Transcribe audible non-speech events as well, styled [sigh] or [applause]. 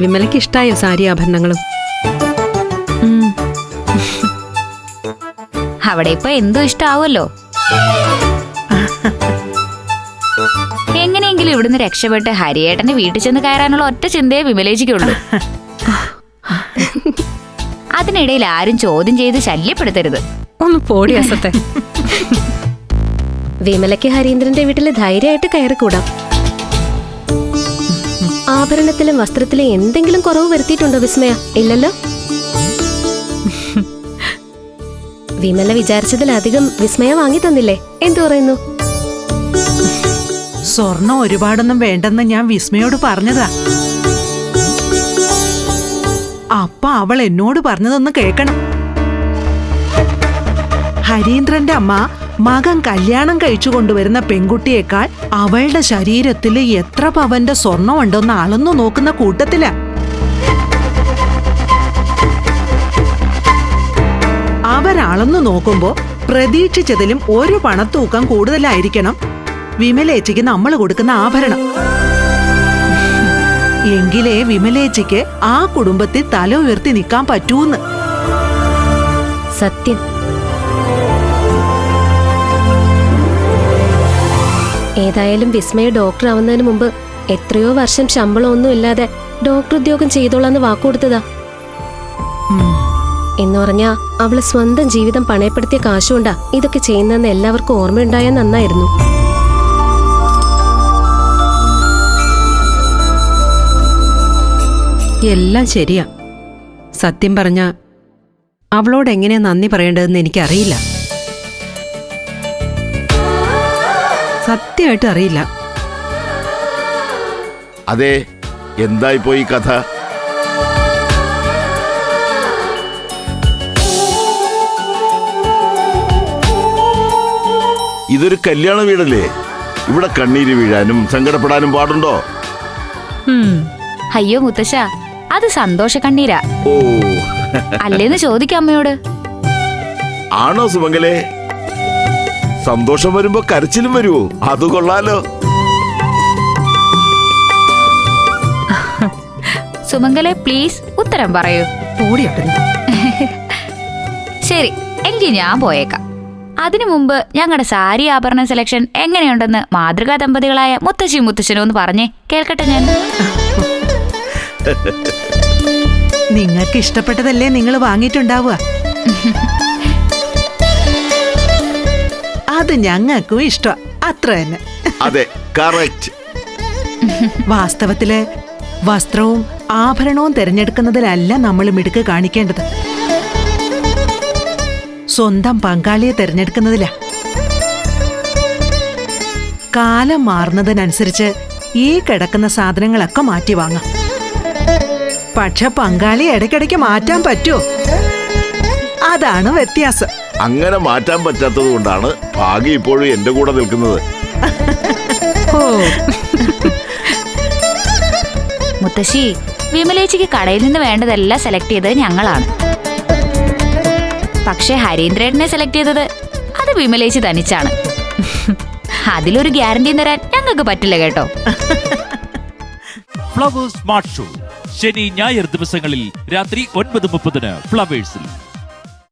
വിമലയ്ക്ക് ഇഷ്ടായോ സാരി ആഭരണങ്ങളും. അവിടെ ഇപ്പൊ എന്തോ ഇഷ്ടാവുമല്ലോ എങ്ങനെയെങ്കിലും ഇവിടുന്ന് രക്ഷപ്പെട്ട് ഹരിയേട്ടന്റെ വീട്ടിൽ ചെന്ന് കയറാനുള്ള ഒറ്റ ചിന്തയെ വിമലേജിക്കുള്ളൂ. അതിനിടയിൽ ആരും ചോദ്യം ചെയ്ത് ശല്യപ്പെടുത്തരുത്. ഒന്ന് പോടി അസത്തെ. [laughs] വിമലയ്ക്ക് ഹരീന്ദ്രന്റെ വീട്ടിൽ ധൈര്യമായിട്ട് കയറിക്കൂടാം. ആഭരണത്തിലും വസ്ത്രത്തിലും എന്തെങ്കിലും കുറവ് വരുത്തിയിട്ടുണ്ടോ വിസ്മയ? ഇല്ലല്ലോ? വിമല വിചാരിച്ചതിലധികം വിസ്മയ വാങ്ങി തന്നില്ലേ? എന്തു പറയുന്നു? സ്വർണം ഒരുപാടൊന്നും വേണ്ടെന്ന് ഞാൻ വിസ്മയോട് പറഞ്ഞതാ. അപ്പ അവൾ എന്നോട് പറഞ്ഞതൊന്ന് കേൾക്കണം. ഹരീന്ദ്രന്റെ അമ്മ മകൻ കല്യാണം കഴിച്ചു കൊണ്ടുവരുന്ന പെൺകുട്ടിയേക്കാൾ അവളുടെ ശരീരത്തിൽ എത്ര പവന്റെ സ്വർണമുണ്ടെന്ന് അളന്നു നോക്കുന്ന കൂട്ടത്തില. അവരളന്നു നോക്കുമ്പോ പ്രതീക്ഷിച്ചതിലും ഒരു പണത്തൂക്കം കൂടുതലായിരിക്കണം വിമലേച്ചിക്ക് നമ്മൾ കൊടുക്കുന്ന ആഭരണം. എങ്കിലേ വിമലേച്ചിക്ക് ആ കുടുംബത്തിൽ തല ഉയർത്തി നിൽക്കാൻ പറ്റൂന്ന്. സത്യം. ഏതായാലും വിസ്മയ ഡോക്ടർ ആവുന്നതിന് മുമ്പ് എത്രയോ വർഷം ശമ്പളമൊന്നും ഇല്ലാതെ ഡോക്ടർ ഉദ്യോഗം ചെയ്തോളാന്ന് വാക്കുകൊടുത്തതാ. എന്ന് പറഞ്ഞാ അവൾ സ്വന്തം ജീവിതം പണയപ്പെടുത്തിയ കാശുകൊണ്ടാ ഇതൊക്കെ ചെയ്യുന്നതെന്ന് എല്ലാവർക്കും ഓർമ്മയുണ്ടായാൽ നന്നായിരുന്നു. എല്ലാം ശരിയാ. സത്യം പറഞ്ഞ അവളോട് എങ്ങനെയാ നന്ദി പറയേണ്ടതെന്ന് എനിക്കറിയില്ല. സത്യമായിട്ട് അറിയില്ല. അതെ എന്തായി പോയി കഥ? ഇതൊരു കല്യാണ വീടല്ലേ? ഇവിടെ കണ്ണീര് വീഴാനും സങ്കടപ്പെടാനും പാടുണ്ടോ? അയ്യോ മുത്തശ്ശ അത് സന്തോഷ കണ്ണീരാ. ഓ. അല്ലേന്ന് ചോദിക്കാം അമ്മയോട്. ആണോ സുമംഗലേ? സന്തോഷം വരുമ്പോ കരച്ചിലും വരുമോ അത് കൊള്ളാലോ. സുമംഗലെ പ്ലീസ് ഉത്തരം പറയൂ. ശരി എങ്കിൽ ഞാൻ പോയേക്കാം. അതിനു മുമ്പ് ഞങ്ങളുടെ സാരി ആഭരണ സെലക്ഷൻ എങ്ങനെയുണ്ടെന്ന് മാതൃകാ ദമ്പതികളായ മുത്തശ്ശി മുത്തശ്ശനും ഒന്ന് പറഞ്ഞേ. കേൾക്കട്ടെ ഞാൻ? നിങ്ങൾക്ക് ഇഷ്ടപ്പെട്ടതല്ലേ നിങ്ങൾ വാങ്ങിയിട്ടുണ്ടാവുക? അത് ഞങ്ങൾക്കും ഇഷ്ടം. അത്ര തന്നെ. അതെ കറക്റ്റ് വാസ്തവത്തിൽ വസ്ത്രവും ആഭരണവും തിരഞ്ഞെടുക്കുന്നതിലല്ല നമ്മൾ മിടുക്ക് കാണിക്കേണ്ടത്. സ്വന്തം പങ്കാളിയെ തിരഞ്ഞെടുക്കുന്നതില. കാലം മാറുന്നതിനനുസരിച്ച് ഈ കിടക്കുന്ന സാധനങ്ങളൊക്കെ മാറ്റി വാങ്ങാം. പക്ഷെ പങ്കാളി ഇടയ്ക്കിടയ്ക്ക് മാറ്റാൻ പറ്റുമോ? അതാണ് വ്യത്യാസം. അങ്ങനെ മാറ്റാൻ പറ്റാത്തത് കൊണ്ടാണ് ഭാഗ്യം ഇപ്പോഴും എന്റെ കൂടെ നിൽക്കുന്നത്. ഓ. [laughs] മുത്തശ്ശി വിമലേച്ചിക്ക് കടയിൽ നിന്ന് വേണ്ടതെല്ലാം സെലക്ട് ചെയ്തത് ഞങ്ങളാണ്. പക്ഷേ ഹരീന്ദ്രേട്ടനെ സെലക്ട് ചെയ്തത് അത് വിമലേച്ചി തനിച്ചാണ്. [laughs] അതിലൊരു ഗ്യാരണ്ടി തരാൻ ഞങ്ങൾക്ക് പറ്റില്ല കേട്ടോ. ഫ്ലവേഴ്സ് സ്മാർട്ട് ഷോ ശനി ഞായർ ദിവസങ്ങളിൽ രാത്രി ഒൻപത് മുപ്പതിന് ഫ്ലവേഴ്സിൽ